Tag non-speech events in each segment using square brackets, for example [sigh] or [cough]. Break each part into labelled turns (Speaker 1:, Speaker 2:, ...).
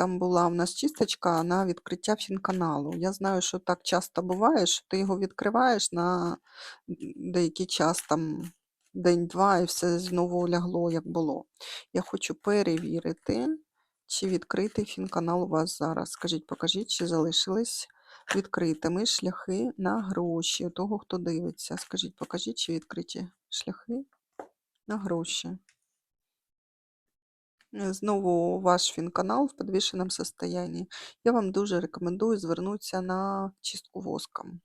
Speaker 1: там була в нас чисточка на відкриття фінканалу. Я знаю, що так часто буває, що ти його відкриваєш на деякий час, там день-два, і все знову лягло, як було. Я хочу перевірити, чи відкритий фінканал у вас зараз. Скажіть, покажіть, чи залишились відкритими шляхи на гроші того, хто дивиться. Скажіть, покажіть, чи відкриті шляхи на гроші. Знову ваш фінканал в підвішеному состоянні. Я вам дуже рекомендую звернутися на чистку воском.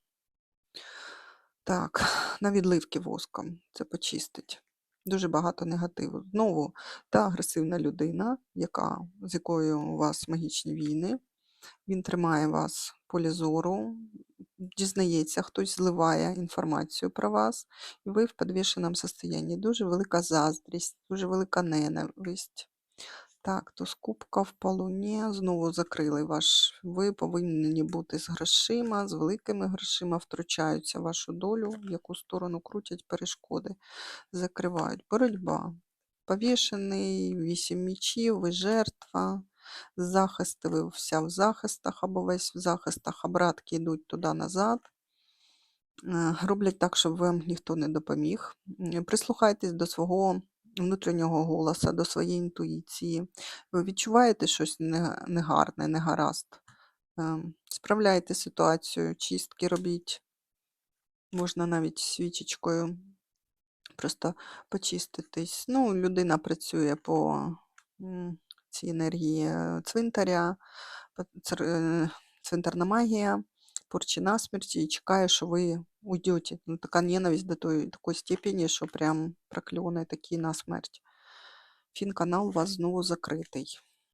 Speaker 1: Так, [sighs] на відливки воском. Це почистить. Дуже багато негативу. Знову та агресивна людина, яка, з якою у вас магічні війни. Він тримає вас в полі зору, дізнається, хтось зливає інформацію про вас, і ви в підвішеному состоянні. Дуже велика заздрість, дуже велика ненависть. Так, то скупка в полуні. Знову закрили ваш. Ви повинні бути з грошима, з великими грошима втручаються в вашу долю, в яку сторону крутять перешкоди, закривають. Боротьба. Повішений, вісім мічів, ви жертва. Захисти, ви вся в захистах або весь в захистах, обратки йдуть туди-назад. Е, Роблять так, щоб вам ніхто не допоміг. Прислухайтесь до свого внутрішнього голоса, до своєї інтуїції. Ви відчуваєте щось негарне, негаразд. Ем, Справляйте ситуацію, чистки робіть. Можна навіть свічечкою просто почиститись. Ну, людина працює по цій енергії е, цвинтаря, е, цвинтарна магія, порчі насмерть і чекає, що ви уйдете. Ну, така ненависть до той, такої степені, що прям прокльони такі на смерть. Фін-канал у вас знову закритий.